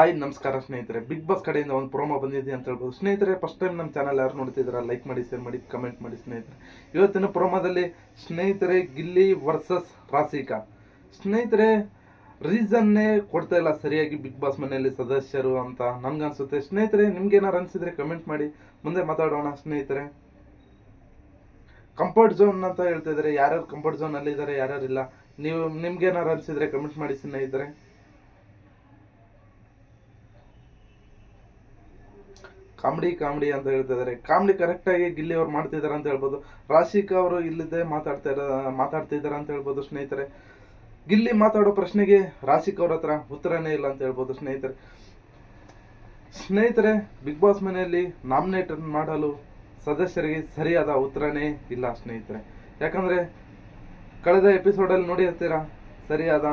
Hi, ನಮಸ್ಕಾರ ಸ್ನೇಹಿತರೆ. Big boss ಕಡೆಯಿಂದ ಒಂದು ಪ್ರೋಮೋ ಬಂದಿದೆ ಅಂತ ಹೇಳ್ಬೋದು. ಸ್ನೇಹಿತರೆ ಫಸ್ಟ್ ಟೈಮ್ ನಮ್ಮ ಚಾನಲ್ ಯಾರು ನೋಡ್ತಿದ್ದೀರಾ ಲೈಕ್ ಮಾಡಿ ಶೇರ್ ಮಾಡಿ ಕಮೆಂಟ್ ಮಾಡಿ ಸ್ನೇಹಿತರೆ. ಇವತ್ತಿನ ಪ್ರೋಮೋದಲ್ಲಿ ಸ್ನೇಹಿತರೆ ಗಿಲ್ಲಿ ವರ್ಸಸ್ ರಾಸಿಕಾ ಸ್ನೇಹಿತರೆ ರೀಸನ್ನೇ ಕೊಡ್ತಾ ಇಲ್ಲ ಸರಿಯಾಗಿ ಬಿಗ್ ಬಾಸ್ ಮನೆಯಲ್ಲಿ ಸದಸ್ಯರು ಅಂತ ನನಗನ್ಸುತ್ತೆ. ಸ್ನೇಹಿತರೆ, ನಿಮ್ಗೇನಾರು ಅನಿಸಿದ್ರೆ ಕಮೆಂಟ್ ಮಾಡಿ, ಮುಂದೆ ಮಾತಾಡೋಣ ಸ್ನೇಹಿತರೆ. ಕಂಫರ್ಟ್ ಝೋನ್ ಅಂತ ಹೇಳ್ತಾ ಇದ್ದಾರೆ. ಯಾರ್ಯಾರು ಕಂಫರ್ಟ್ ಝೋನ್ ಅಲ್ಲಿ ಇದ್ದಾರೆ ಯಾರ್ಯಾರು ಇಲ್ಲ ನೀವು, ನಿಮ್ಗೇನಾರು ಅನ್ಸಿದ್ರೆ ಕಮೆಂಟ್ ಮಾಡಿ ಸ್ನೇಹಿತರೆ. ಕಾಮಿಡಿ ಕಾಮಿಡಿ ಅಂತ ಹೇಳ್ತಾ ಇದ್ದಾರೆ ಕಾಮಿಡಿ ಕರೆಕ್ಟಾಗಿ ಗಿಲ್ಲಿ ಅವ್ರು ಮಾಡ್ತಿದ್ದಾರೆ ಅಂತ ಹೇಳ್ಬೋದು. ರಾಶಿಕಾ ಅವರು ಇಲ್ಲಿದ್ದೆ ಮಾತಾಡ್ತಾ ಇರ ಮಾತಾಡ್ತಿದ್ದಾರೆ ಅಂತ ಹೇಳ್ಬೋದು ಸ್ನೇಹಿತರೆ. ಗಿಲ್ಲಿ ಮಾತಾಡೋ ಪ್ರಶ್ನೆಗೆ ರಾಶಿಕ್ ಅವ್ರ ಹತ್ರ ಉತ್ತರನೇ ಇಲ್ಲ ಅಂತ ಹೇಳ್ಬೋದು ಸ್ನೇಹಿತರೆ. ಸ್ನೇಹಿತರೆ ಬಿಗ್ ಬಾಸ್ ಮನೆಯಲ್ಲಿ ನಾಮಿನೇಟ್ ಮಾಡಲು ಸದಸ್ಯರಿಗೆ ಸರಿಯಾದ ಉತ್ತರನೇ ಇಲ್ಲ ಸ್ನೇಹಿತರೆ. ಯಾಕಂದ್ರೆ, ಕಳೆದ ಎಪಿಸೋಡ್ ಅಲ್ಲಿ ನೋಡಿರ್ತೀರಾ, ಸರಿಯಾದ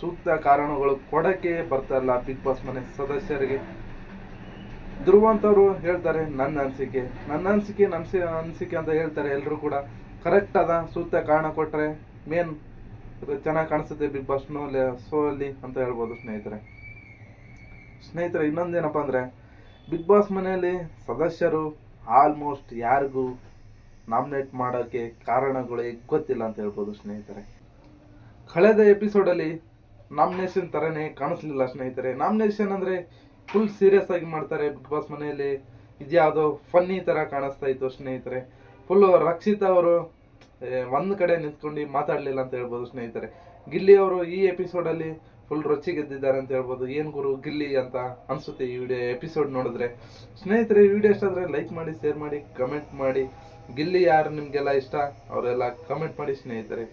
ಸೂಕ್ತ ಕಾರಣಗಳು ಕೊಡಕ್ಕೆ ಬರ್ತಾ ಇಲ್ಲ ಬಿಗ್ ಬಾಸ್ ಮನೆ ಸದಸ್ಯರಿಗೆ. ಧ್ರುವ ಹೇಳ್ತಾರೆ ನನ್ನ ಅನಿಸಿಕೆ. ನನ್ನ ಅನಿಸಿಕೆ ನನ್ಸಿ ಅನಿಸಿಕೆ ಅಂತ ಹೇಳ್ತಾರೆ ಎಲ್ಲರೂ ಕೂಡ. ಕರೆಕ್ಟ್ ಅದ ಸೂಕ್ತ ಕಾರಣ ಕೊಟ್ಟರೆ ಮೇನ್ ಚೆನ್ನಾಗಿ ಕಾಣಿಸುತ್ತೆ ಬಿಗ್ ಬಾಸ್ ಸೋ ಅಲ್ಲಿ ಅಂತ ಹೇಳ್ಬೋದು ಸ್ನೇಹಿತರೆ. ಸ್ನೇಹಿತರೆ, ಇನ್ನೊಂದೇನಪ್ಪ ಅಂದ್ರೆ ಬಿಗ್ ಬಾಸ್ ಮನೆಯಲ್ಲಿ ಸದಸ್ಯರು ಆಲ್ಮೋಸ್ಟ್ ಯಾರಿಗೂ ನಾಮಿನೇಟ್ ಮಾಡೋಕೆ ಕಾರಣಗಳೇ ಗೊತ್ತಿಲ್ಲ ಅಂತ ಹೇಳ್ಬೋದು ಸ್ನೇಹಿತರೆ. ಕಳೆದ ಎಪಿಸೋಡ್ ಅಲ್ಲಿ ನಾಮಿನೇಷನ್ ತರನೇ ಕಾಣಿಸ್ಲಿಲ್ಲ ಸ್ನೇಹಿತರೆ. ನಾಮಿನೇಷನ್ ಅಂದ್ರೆ ಫುಲ್ ಸೀರಿಯಸ್ ಆಗಿ ಮಾಡ್ತಾರೆ ಬಿಗ್ ಬಾಸ್ ಮನೆಯಲ್ಲಿ. ಇದ್ಯಾವುದೋ ಫನ್ನಿ ತರ ಕಾಣಿಸ್ತಾ ಇತ್ತು ಸ್ನೇಹಿತರೆ. ಫುಲ್ ರಕ್ಷಿತಾ ಅವರು ಒಂದು ಕಡೆ ನಿಂತ್ಕೊಂಡು ಮಾತಾಡ್ಲಿಲ್ಲ ಅಂತ ಹೇಳ್ಬೋದು ಸ್ನೇಹಿತರೆ. ಗಿಲ್ಲಿ ಅವರು ಈ ಎಪಿಸೋಡ್ ಅಲ್ಲಿ ಫುಲ್ ರೊಚ್ಚಿ ಗೆದ್ದಿದ್ದಾರೆ ಅಂತ ಹೇಳ್ಬೋದು. ಏನು ಗುರು ಗಿಲ್ಲಿ ಅಂತ ಅನ್ಸುತ್ತೆ ಈ ವಿಡಿಯೋ ಎಪಿಸೋಡ್ ನೋಡಿದ್ರೆ. ಸ್ನೇಹಿತರೆ, ಈ ವಿಡಿಯೋ ಇಷ್ಟ ಆದ್ರೆ ಲೈಕ್ ಮಾಡಿ ಶೇರ್ ಮಾಡಿ ಕಮೆಂಟ್ ಮಾಡಿ. ಗಿಲ್ಲಿ ಯಾರು ನಿಮಗೆಲ್ಲ ಇಷ್ಟ, ಅವರೆಲ್ಲ ಕಮೆಂಟ್ ಮಾಡಿ ಸ್ನೇಹಿತರೆ.